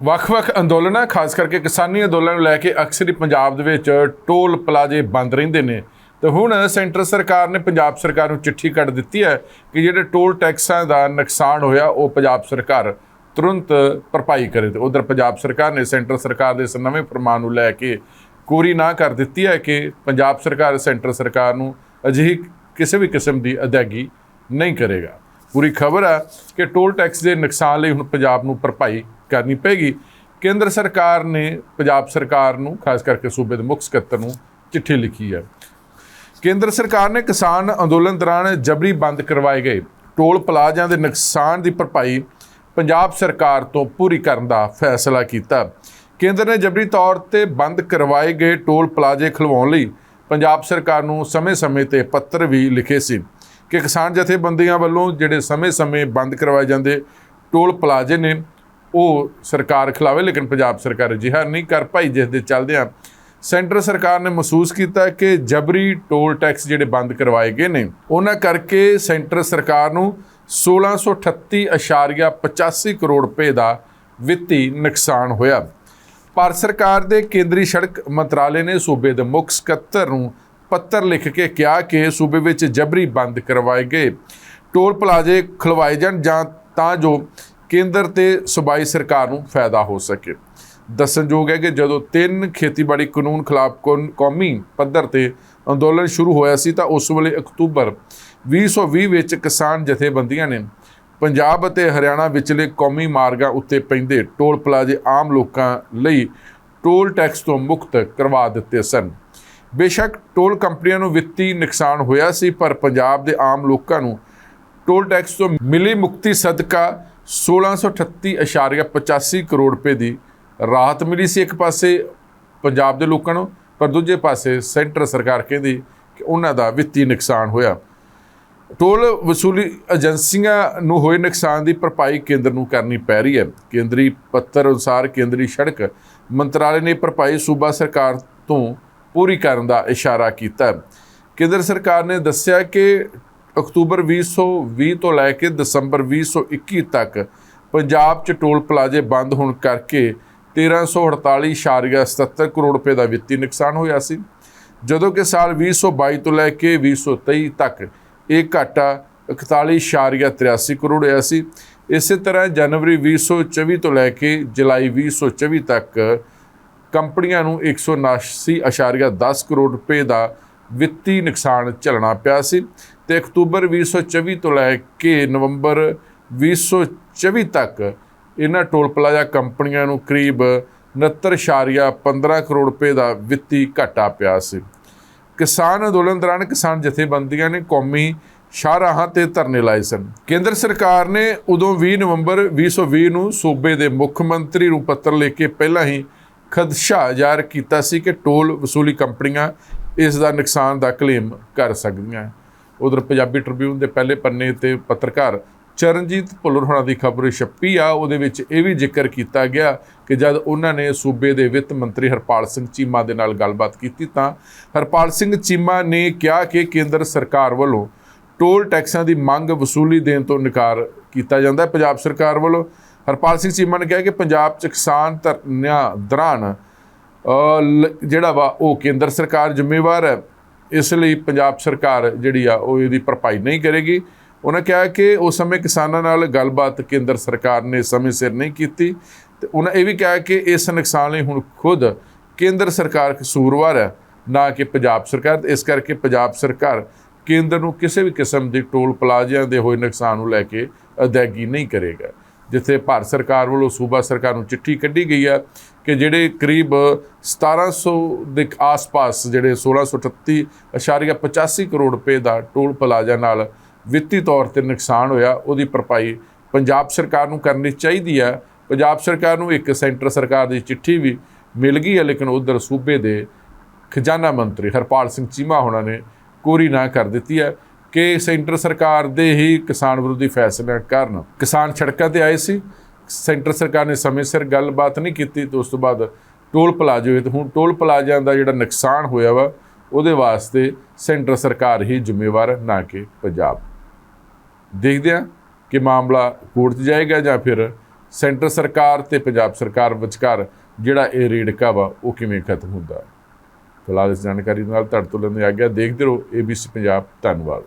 ਵੱਖ-ਵੱਖ ਅੰਦੋਲਨਾਂ ਖਾਸ ਕਰਕੇ ਕਿਸਾਨੀ ਅੰਦੋਲਨ ਨੂੰ ਲੈ ਕੇ ਅਕਸਰ ਹੀ ਪੰਜਾਬ ਦੇ ਵਿੱਚ ਟੋਲ ਪਲਾਜ਼ੇ ਬੰਦ ਰਹਿੰਦੇ ਨੇ। ਤੇ ਹੁਣ ਸੈਂਟਰ ਸਰਕਾਰ ਨੇ ਪੰਜਾਬ ਸਰਕਾਰ ਨੂੰ ਚਿੱਠੀ ਕੱਢ ਦਿੱਤੀ ਹੈ ਕਿ ਜਿਹੜੇ ਟੋਲ ਟੈਕਸਾਂ ਦਾ ਨੁਕਸਾਨ ਹੋਇਆ, ਉਹ ਪੰਜਾਬ ਸਰਕਾਰ ਤੁਰੰਤ ਭਰਪਾਈ ਕਰੇ ਤੇ ਉਧਰ ਪੰਜਾਬ ਸਰਕਾਰ ਨੇ ਸੈਂਟਰ ਸਰਕਾਰ ਦੇ ਇਸ ਨਵੇਂ ਪ੍ਰਮਾਣ ਨੂੰ ਲੈ ਕੇ ਕੋਰੀ ਨਾ ਕਰ ਦਿੱਤੀ ਹੈ ਕਿ ਪੰਜਾਬ ਸਰਕਾਰ ਸੈਂਟਰ ਸਰਕਾਰ ਨੂੰ ਅਜਿਹੀ ਕਿਸੇ ਵੀ ਕਿਸਮ ਦੀ ਅਦਾਇਗੀ ਨਹੀਂ ਕਰੇਗਾ। ਪੂਰੀ ਖਬਰ ਹੈ ਕਿ ਟੋਲ ਟੈਕਸ ਦੇ ਨੁਕਸਾਨ ਲਈ ਹੁਣ ਪੰਜਾਬ ਨੂੰ ਭਰਪਾਈ ਕਰਨੀ ਪੈਗੀ। ਕੇਂਦਰ ਸਰਕਾਰ ਨੇ ਪੰਜਾਬ ਸਰਕਾਰ ਨੂੰ, ਖਾਸ ਕਰਕੇ ਸੂਬੇ ਦੇ ਮੁੱਖ ਸਕੱਤਰ ਨੂੰ ਚਿੱਠੀ ਲਿਖੀ ਹੈ। ਕੇਂਦਰ ਸਰਕਾਰ ਨੇ ਕਿਸਾਨ ਅੰਦੋਲਨ ਦੌਰਾਨ ਜਬਰੀ ਬੰਦ ਕਰਵਾਏ ਗਏ। ਟੋਲ ਪਲਾਜ਼ਿਆਂ ਦੇ ਨੁਕਸਾਨ ਦੀ ਭਰਪਾਈ ਪੰਜਾਬ ਸਰਕਾਰ ਤੋਂ ਪੂਰੀ ਕਰਨ ਦਾ ਫੈਸਲਾ ਕੀਤਾ। ਕੇਂਦਰ ਨੇ ਜਬਰੀ ਤੌਰ ਤੇ ਬੰਦ ਕਰਵਾਏ ਗਏ ਟੋਲ ਪਲਾਜ਼ੇ ਖਲਵਾਉਣ ਲਈ ਪੰਜਾਬ ਸਰਕਾਰ ਨੂੰ ਸਮੇਂ-ਸਮੇਂ ਤੇ ਪੱਤਰ ਵੀ ਲਿਖੇ ਸੀ ਕਿ ਕਿਸਾਨ ਜਥੇਬੰਦੀਆਂ ਵੱਲੋਂ ਜਿਹੜੇ ਸਮੇਂ-ਸਮੇਂ ਬੰਦ ਕਰਵਾਏ ਜਾਂਦੇ ਟੋਲ ਪਲਾਜ਼ੇ ਨੇ ਉਹ ਸਰਕਾਰ ਖਿਲਾਵੇ, ਲੇਕਿਨ ਪੰਜਾਬ ਸਰਕਾਰ ਅਜਿਹਾ ਨਹੀਂ ਕਰ ਪਾਈ ਜਿਸ ਦੇ ਚੱਲਦਿਆਂ ਸੈਂਟਰ ਸਰਕਾਰ ਨੇ ਮਹਿਸੂਸ ਕੀਤਾ ਕਿ ਜਬਰੀ ਟੋਲ ਟੈਕਸ ਜਿਹੜੇ ਬੰਦ ਕਰਵਾਏ ਗਏ ਨੇ, ਉਹਨਾਂ ਕਰਕੇ ਸੈਂਟਰ ਸਰਕਾਰ ਨੂੰ 1638.85 ਕਰੋੜ ਰੁਪਏ ਦਾ ਵਿੱਤੀ ਨੁਕਸਾਨ ਹੋਇਆ। ਭਾਰਤ ਸਰਕਾਰ ਦੇ ਕੇਂਦਰੀ ਸੜਕ ਮੰਤਰਾਲੇ ਨੇ ਸੂਬੇ ਦੇ ਮੁੱਖ ਸਕੱਤਰ ਨੂੰ ਪੱਤਰ ਲਿਖ ਕੇ ਕਿਹਾ ਕਿ ਸੂਬੇ ਵਿੱਚ ਜਬਰੀ ਬੰਦ ਕਰਵਾਏ ਗਏ। ਟੋਲ ਪਲਾਜ਼ੇ ਖਲਵਾਏ ਜਾਣ ਜਾਂ ਤਾਂ ਜੋ ਕੇਂਦਰ ਤੇ ਸੂਬਾਈ ਸਰਕਾਰ ਨੂੰ ਫਾਇਦਾ ਹੋ ਸਕੇ। ਦੱਸਣਯੋਗ ਹੈ ਕਿ ਜਦੋਂ ਤਿੰਨ ਖੇਤੀਬਾੜੀ ਕਾਨੂੰਨ ਖਿਲਾਫ ਕੌਮ- ਕੌਮੀ ਪੱਧਰ ਤੇ ਅੰਦੋਲਨ ਸ਼ੁਰੂ ਹੋਇਆ ਸੀ ਤਾਂ ਉਸ ਵੇਲੇ ਅਕਤੂਬਰ 2020 ਵਿੱਚ ਕਿਸਾਨ ਜਥੇਬੰਦੀਆਂ ਨੇ ਪੰਜਾਬ ਅਤੇ ਹਰਿਆਣਾ ਵਿਚਲੇ ਕੌਮੀ ਮਾਰਗਾਂ ਉੱਤੇ ਪੈਂਦੇ ਟੋਲ ਪਲਾਜ਼ੇ ਆਮ ਲੋਕਾਂ ਲਈ ਟੋਲ ਟੈਕਸ ਤੋਂ ਮੁਕਤ ਕਰਵਾ ਦਿੱਤੇ ਸਨ। ਬੇਸ਼ੱਕ ਟੋਲ ਕੰਪਨੀਆਂ ਨੂੰ ਵਿੱਤੀ ਨੁਕਸਾਨ ਹੋਇਆ ਸੀ, ਪਰ ਪੰਜਾਬ ਦੇ ਆਮ ਲੋਕਾਂ ਨੂੰ ਟੋਲ ਟੈਕਸ ਤੋਂ ਮਿਲੀ ਮੁਕਤੀ ਸਦਕਾ 1638.85 ਕਰੋੜ ਰੁਪਏ ਦੀ ਰਾਹਤ ਮਿਲੀ ਸੀ ਇੱਕ ਪਾਸੇ ਪੰਜਾਬ ਦੇ ਲੋਕਾਂ ਨੂੰ, ਪਰ ਦੂਜੇ ਪਾਸੇ ਸੈਂਟਰ ਸਰਕਾਰ ਕਹਿੰਦੀ ਕਿ ਉਹਨਾਂ ਦਾ ਵਿੱਤੀ ਨੁਕਸਾਨ ਹੋਇਆ। ਟੋਲ ਵਸੂਲੀ ਏਜੰਸੀਆਂ ਨੂੰ ਹੋਏ ਨੁਕਸਾਨ ਦੀ ਭਰਪਾਈ ਕੇਂਦਰ ਨੂੰ ਕਰਨੀ ਪੈ ਰਹੀ ਹੈ। ਕੇਂਦਰੀ ਪੱਤਰ ਅਨੁਸਾਰ ਕੇਂਦਰੀ ਸੜਕ ਮੰਤਰਾਲੇ ਨੇ ਭਰਪਾਈ ਸੂਬਾ ਸਰਕਾਰ ਤੋਂ ਪੂਰੀ ਕਰਨ ਦਾ ਇਸ਼ਾਰਾ ਕੀਤਾ। ਕੇਂਦਰ ਸਰਕਾਰ ਨੇ ਦੱਸਿਆ ਕਿ ਅਕਤੂਬਰ 2020 ਤੋਂ ਲੈ ਕੇ ਦਸੰਬਰ 2021 ਤੱਕ ਪੰਜਾਬ 'ਚ ਟੋਲ ਪਲਾਜ਼ੇ ਬੰਦ ਹੋਣ ਕਰਕੇ 1348.77 ਕਰੋੜ ਰੁਪਏ ਦਾ ਵਿੱਤੀ ਨੁਕਸਾਨ ਹੋਇਆ ਸੀ। ਜਦੋਂ ਕਿ ਸਾਲ 2022 ਤੋਂ ਲੈ ਕੇ 2023 ਤੱਕ ਇਹ ਘਾਟਾ 41.83 ਕਰੋੜ ਹੋਇਆ ਸੀ। ਇਸੇ ਤਰ੍ਹਾਂ ਜਨਵਰੀ 2024 ਤੋਂ ਲੈ ਕੇ ਜੁਲਾਈ 2024 ਤੱਕ ਕੰਪਨੀਆਂ ਨੂੰ 179.10 ਕਰੋੜ ਰੁਪਏ ਦਾ ਵਿੱਤੀ ਨੁਕਸਾਨ ਝੱਲਣਾ ਪਿਆ ਸੀ। ਤੇ ਅਕਤੂਬਰ 2024 ਤੋਂ ਲੈ ਕੇ ਨਵੰਬਰ 2024 ਤੱਕ ਇਹਨਾਂ ਟੋਲ ਪਲਾਜ਼ਾ ਕੰਪਨੀਆਂ ਨੂੰ ਕਰੀਬ 69.15 ਕਰੋੜ ਰੁਪਏ ਦਾ ਵਿੱਤੀ ਘਾਟਾ ਪਿਆ ਸੀ। ਕਿਸਾਨ ਅੰਦੋਲਨ ਦੌਰਾਨ ਕਿਸਾਨ ਜਥੇਬੰਦੀਆਂ ਨੇ ਕੌਮੀ ਸ਼ਾਹਰਾਹਾਂ ਤੇ ਧਰਨੇ ਲਾਏ ਸਨ। ਕੇਂਦਰ ਸਰਕਾਰ ਨੇ ਉਦੋਂ 20 ਨਵੰਬਰ 2020 ਨੂੰ ਸੂਬੇ ਦੇ ਮੁੱਖ ਮੰਤਰੀ ਨੂੰ ਪੱਤਰ ਲਿਖ ਕੇ ਪਹਿਲਾਂ ਹੀ ਖਦਸ਼ਾ ਜ਼ਾਹਰ ਕੀਤਾ ਸੀ ਕਿ ਟੋਲ ਵਸੂਲੀ ਕੰਪਨੀਆਂ ਇਸ ਦਾ ਨੁਕਸਾਨ ਦਾ ਕਲੇਮ ਕਰ ਸਕਦੀਆਂ। ਉਧਰ ਪੰਜਾਬੀ ਟ੍ਰਿਬਿਊਨ ਦੇ ਪਹਿਲੇ ਪੰਨੇ ਤੇ ਪੱਤਰਕਾਰ ਚਰਨਜੀਤ ਭੁੱਲਰ ਹੋਣਾ ਦੀ ਖਬਰ ਛਪੀ ਆ, ਉਹਦੇ ਵਿੱਚ ਇਹ ਵੀ ਜ਼ਿਕਰ ਕੀਤਾ ਗਿਆ ਕਿ ਜਦ ਉਹਨਾਂ ਨੇ ਸੂਬੇ ਦੇ ਵਿੱਤ ਮੰਤਰੀ ਹਰਪਾਲ ਸਿੰਘ ਚੀਮਾ ਦੇ ਨਾਲ ਗੱਲਬਾਤ ਕੀਤੀ ਤਾਂ ਹਰਪਾਲ ਸਿੰਘ ਚੀਮਾ ਨੇ ਕਿਹਾ ਕਿ ਕੇਂਦਰ ਸਰਕਾਰ ਵੱਲੋਂ ਟੋਲ ਟੈਕਸਾਂ ਦੀ ਮੰਗ ਵਸੂਲੀ ਦੇਣ ਤੋਂ ਇਨਕਾਰ ਕੀਤਾ ਜਾਂਦਾ ਹੈ ਪੰਜਾਬ ਸਰਕਾਰ ਵੱਲੋਂ। ਹਰਪਾਲ ਸਿੰਘ ਚੀਮਾ ਨੇ ਕਿਹਾ ਕਿ ਪੰਜਾਬ 'ਚ ਕਿਸਾਨ ਧਰਨਿਆਂ ਦੌਰਾਨ ਲ- ਜਿਹੜਾ ਵਾ ਉਹ ਕੇਂਦਰ ਸਰਕਾਰ ਜ਼ਿੰਮੇਵਾਰ ਹੈ। ਇਸ ਲਈ ਪੰਜਾਬ ਸਰਕਾਰ ਜਿਹੜੀ ਆ, ਉਹ ਇਹਦੀ ਭਰਪਾਈ ਨਹੀਂ ਕਰੇਗੀ। ਉਹਨਾਂ ਕਿਹਾ ਕਿ ਉਸ ਸਮੇਂ ਕਿਸਾਨਾਂ ਨਾਲ ਗੱਲਬਾਤ ਕੇਂਦਰ ਸਰਕਾਰ ਨੇ ਸਮੇਂ ਸਿਰ ਨਹੀਂ ਕੀਤੀ। ਤੇ ਉਹਨਾਂ ਇਹ ਵੀ ਕਿਹਾ ਕਿ ਇਸ ਨੁਕਸਾਨ ਲਈ ਹੁਣ ਖੁਦ ਕੇਂਦਰ ਸਰਕਾਰ ਕਸੂਰਵਾਰ ਹੈ, ਨਾ ਕਿ ਪੰਜਾਬ ਸਰਕਾਰ। ਤੇ ਇਸ ਕਰਕੇ ਪੰਜਾਬ ਸਰਕਾਰ ਕੇਂਦਰ ਨੂੰ ਕਿਸੇ ਵੀ ਕਿਸਮ ਦੀ ਟੋਲ ਪਲਾਜ਼ਿਆਂ ਦੇ ਹੋਏ ਨੁਕਸਾਨ ਨੂੰ ਲੈ ਕੇ ਅਦਾਇਗੀ ਨਹੀਂ ਕਰੇਗਾ। ਜਿੱਥੇ ਭਾਰਤ ਸਰਕਾਰ ਵੱਲੋਂ ਸੂਬਾ ਸਰਕਾਰ ਨੂੰ ਚਿੱਠੀ ਕੱਢੀ ਗਈ ਹੈ ਕਿ ਜਿਹੜੇ ਕਰੀਬ 1700 ਦੇ ਆਸ-ਪਾਸ ਜਿਹੜੇ 1638.85 ਕਰੋੜ ਰੁਪਏ ਦਾ ਟੋਲ ਪਲਾਜ਼ਾ ਨਾਲ ਵਿੱਤੀ ਤੌਰ ਤੇ ਨੁਕਸਾਨ ਹੋਇਆ, ਉਹਦੀ ਭਰਪਾਈ ਪੰਜਾਬ ਸਰਕਾਰ ਨੂੰ ਕਰਨੀ ਚਾਹੀਦੀ ਹੈ। ਪੰਜਾਬ ਸਰਕਾਰ ਨੂੰ ਇੱਕ ਸੈਂਟਰ ਸਰਕਾਰ ਦੀ ਚਿੱਠੀ ਵੀ ਮਿਲ ਗਈ ਹੈ, ਲੇਕਿਨ ਉਧਰ ਸੂਬੇ ਦੇ ਖਜ਼ਾਨਾ ਮੰਤਰੀ ਹਰਪਾਲ ਸਿੰਘ ਚੀਮਾ ਹੋਣਾ ਨੇ ਕੋਰੀ ਨਾ ਕਰ ਦਿੱਤੀ ਹੈ। ਕਿ ਸੈਂਟਰ ਸਰਕਾਰ ਦੇ ਹੀ ਕਿਸਾਨ ਵਿਰੋਧੀ ਫੈਸਲਿਆਂ ਕਾਰਨ ਕਿਸਾਨ ਸੜਕਾਂ ਤੇ ਆਏ ਸੀ। ਸੈਂਟਰ ਸਰਕਾਰ ਨੇ ਸਮੇਂ ਸਿਰ ਗੱਲਬਾਤ ਨਹੀਂ ਕੀਤੀ ਤੇ ਉਸ ਤੋਂ ਬਾਅਦ ਟੋਲ ਪਲਾਜ਼ੇ ਹੋਏ ਤੇ ਹੁਣ ਟੋਲ ਪਲਾਜ਼ਿਆਂ ਦਾ ਜਿਹੜਾ ਨੁਕਸਾਨ ਹੋਇਆ ਵਾ, ਉਹਦੇ ਵਾਸਤੇ ਸੈਂਟਰ ਸਰਕਾਰ ਹੀ ਜ਼ਿੰਮੇਵਾਰ ਨਾ ਕਿ ਪੰਜਾਬ। ਦੇਖਦੇ ਹਾਂ ਕਿ ਮਾਮਲਾ ਕੋਰਟ 'ਚ ਜਾਏਗਾ ਜਾਂ ਫਿਰ ਸੈਂਟਰ ਸਰਕਾਰ ਤੇ ਪੰਜਾਬ ਸਰਕਾਰ ਵਿਚਕਾਰ ਜਿਹੜਾ ਇਹ ਰੇੜਕਾ ਵਾ, ਉਹ ਕਿਵੇਂ ਖਤਮ ਹੁੰਦਾ। ਫਿਲਹਾਲ ਇਸ ਜਾਣਕਾਰੀ ਨਾਲ ਤੁਹਾਡੇ ਤੋਂ ਲੈਂਦੇ ਆ ਗਿਆ ਦੇਖਦੇ ਰਹੋ ABC ਪੰਜਾਬ, ਧੰਨਵਾਦ।